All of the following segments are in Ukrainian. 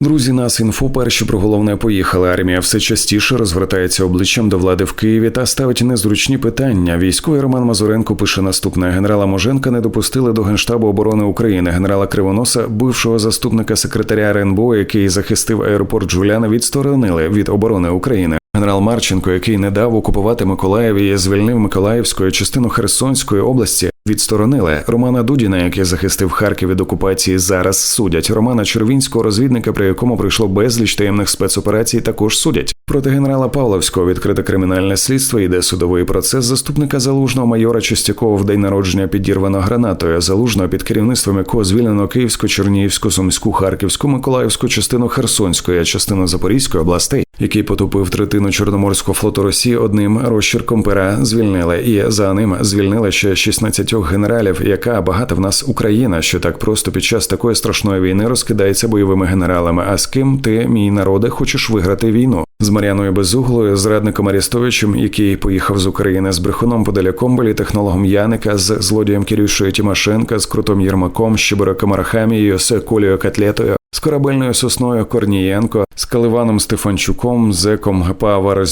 Друзі, нас інфо перші про головне поїхали. Армія все частіше розвертається обличчям до влади в Києві та ставить незручні питання. Військовий Роман Мазуренко пише наступне: генерала Моженка не допустили до генштабу оборони України, генерала Кривоноса, бившого заступника секретаря РНБО, який захистив аеропорт Жуляна, відсторонили від оборони України. Генерал Марченко, який не дав окупувати Миколаїв звільнив Миколаївську частину Херсонської області, відсторонили Романа Дудіна, який захистив Харків від окупації. Зараз судять Романа Червінського, розвідника, при якому прийшло безліч таємних спецоперацій. Також судять проти генерала Павловського. Відкрите кримінальне слідство. Йде судовий процес заступника залужного майора Чистякова в день народження підірвано гранатою. Залужного під керівництвом якого звільнено Київську, Чернігівську, Сумську, Харківську, Миколаївську частину Херсонської, а частину Запорізької областей, який потопив третину Чорноморського флоту Росії одним розчерком пера звільнили, і за ним звільнили ще 16 генералів, яка багата в нас Україна, що так просто під час такої страшної війни розкидається бойовими генералами. А з ким ти, мій народе, хочеш виграти війну? З Мар'яною Безуглою, зрадником Арістовичем, який поїхав з України з брехуном Подаляком, болі технологом Яника, з злодієм Кирюшою Тимошенка, з крутом Єрмаком, Щебороком Арахамією, з Колею Котлетою, з корабельною сосною Корнієнко, з Каливаном Стефанчуком, Зеком Гепа ГПА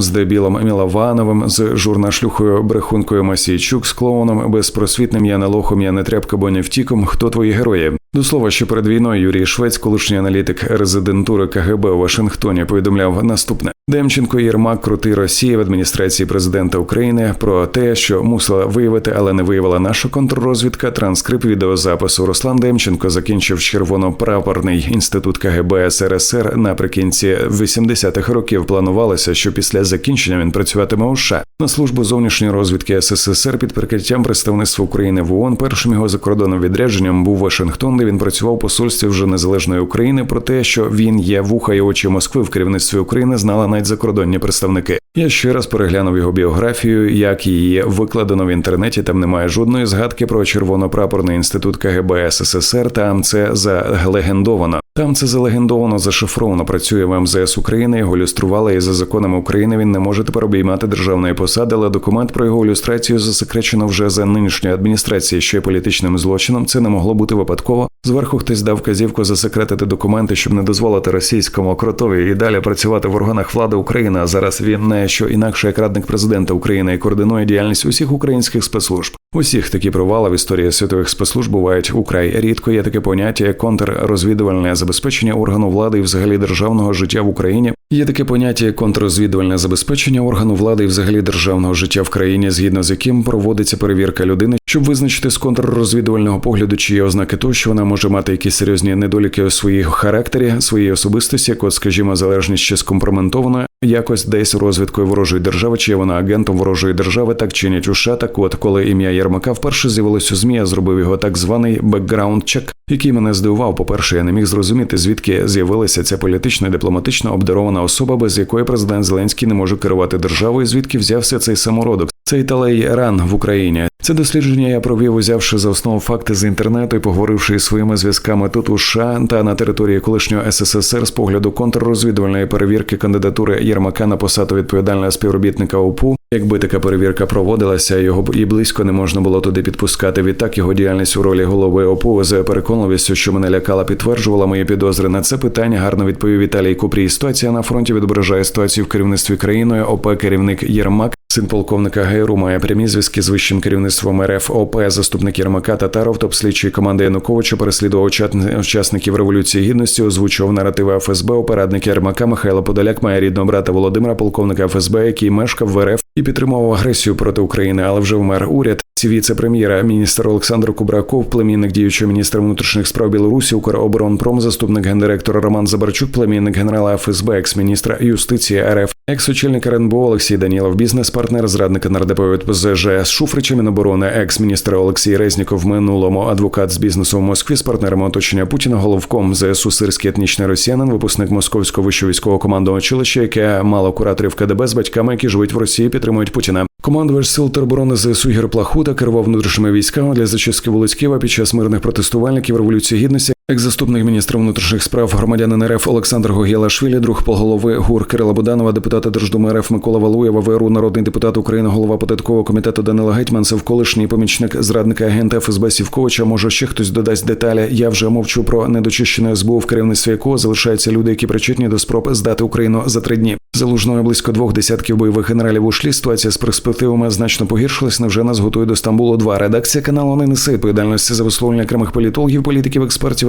з Дебілом Міловановим, з журнашлюхою Брехункою Масійчук, з клоуном безпросвітним я не лохом, я не тряпка, бо не втіком. Хто твої герої? До слова, що перед війною Юрій Швець, колишній аналітик резидентури КГБ у Вашингтоні, повідомляв наступне: Демченко Єрмак крутий Росії в адміністрації президента України про те, що мусила виявити, але не виявила наша контррозвідка. Транскрипт відеозапису Руслан Демченко закінчив червонопрапорний інститут КГБ СРСР наприкінці 80-х років. Планувалося, що після закінчення він працюватиме у США на службу зовнішньої розвідки СССР під прикриттям представництва України в ООН. Першим його закордонним відрядженням був Вашингтон, де він працював у посольстві вже незалежної України. Про те, що він є вуха і очі Москви в керівництві України, знала навіть закордонні представники. Я ще раз переглянув його біографію, як її викладено в інтернеті. Там немає жодної згадки про червонопрапорний інститут КГБ СССР. Там це залегендовано. Там це залегендовано зашифровано. Працює в МЗС України. Його люстрували, і за законами України він не може тепер обіймати державної посади. Але документ про його люстрацію засекречено вже за нинішньої адміністрації, що є політичним злочином. Це не могло бути випадково. Зверху хтось дав казівку засекретити документи, щоб не дозволити російському кротові і далі працювати в органах влади України. А зараз він не що інакше як радник президента України і координує діяльність усіх українських спецслужб. Усіх такі провали в історії світових спецслужб бувають украй рідко. Є таке поняття як контррозвідувальне забезпечення органу влади і взагалі державного життя в Україні. Є таке поняття як контррозвідувальне забезпечення органу влади і взагалі державного життя в країні, згідно з яким проводиться перевірка людини, щоб визначити з контррозвідувального погляду, чи є ознаки того, що вона може мати якісь серйозні недоліки у своїй характері, своїй особистості, як от, скажімо, залежність чи скомпроментована якось десь розвідкою ворожої держави, чи вона агентом ворожої держави, так чинять у США. Так от, коли ім'я Єрмака вперше з'явилось у змі, я зробив його так званий бекграунд чек, який мене здивував. По перше, я не міг зрозуміти, звідки з'явилася ця політично і дипломатично обдарована особа, без якої президент Зеленський не може керувати державою, звідки взявся цей самородок. Цей талей ран в Україні. Це дослідження я провів, узявши за основу факти з інтернету і поговоривши із своїми зв'язками тут у США та на території колишнього СССР з погляду контррозвідувальної перевірки кандидатури Єрмака на посаду відповідального співробітника ОПУ. Якби така перевірка проводилася, його б і близько не можна було туди підпускати. Відтак його діяльність у ролі голови ОПУ з переконливістю, що мене лякала, підтверджувала мої підозри на це питання. Гарно відповів Віталій Купрій. Ситуація на фронті відображає ситуацію в керівництві країною. ОП керівник Єрмак Син полковника ГРУ має прямі зв'язки з вищим керівництвом РФ ОП, заступник Єрмака Татаров, топ слідчої команди Януковича, переслідував учасників революції гідності, озвучував наративи ФСБ. Операдник Єрмака Михайло Подоляк має рідного брата Володимира, полковника ФСБ, який мешкав в РФ і підтримував агресію проти України, але вже вмер уряд. Віце-прем'єра, міністр Олександр Кубраков, племінник діючого міністра внутрішніх справ Білорусі, Укроборонпром, заступник гендиректора Роман Забарчук, племінник генерала ФСБ, екс-міністра юстиції РФ, екс-очільник РНБО Олексій Данілов, бізнес-партнер зрадника нардепа від ПЗЖ Шуфрича Міноборони, екс-міністр Олексій Резніков, минулому адвокат з бізнесу в Москві з партнерами оточення Путіна, головком ЗСУ Сирський етнічний росіянин, випускник московського вищого військового командного училища, яке мало кураторів КДБ з батьками, які живуть в Росії, підтримують Путіна. Командувач сил тероборони ЗСУ Гір Плахута керував внутрішніми військами для зачистки вулиць Києва під час мирних протестувальників революції гідності. Екс-заступник міністра внутрішніх справ громадянин РФ Олександр Гогєлашвілі, друг полголови ГУР Кирила Буданова, депутата Держдуми РФ Микола Валуєва, ВРУ, народний депутат України, голова податкового комітету Данила Гетьманцев, колишній помічник зрадника агента ФСБ Сівковича. Може, ще хтось додасть деталі. Я вже мовчу про недочищене СБУ, в керівництві якого залишаються люди, які причетні до спроб здати Україну за три дні. Залужною близько двох десятків бойових генералів ушли. Ситуація з перспективами значно погіршилась. Невже нас готує до Стамбулу? 2 редакція каналу не несе відповідальності за висловлення окремих політологів, політиків, експертів,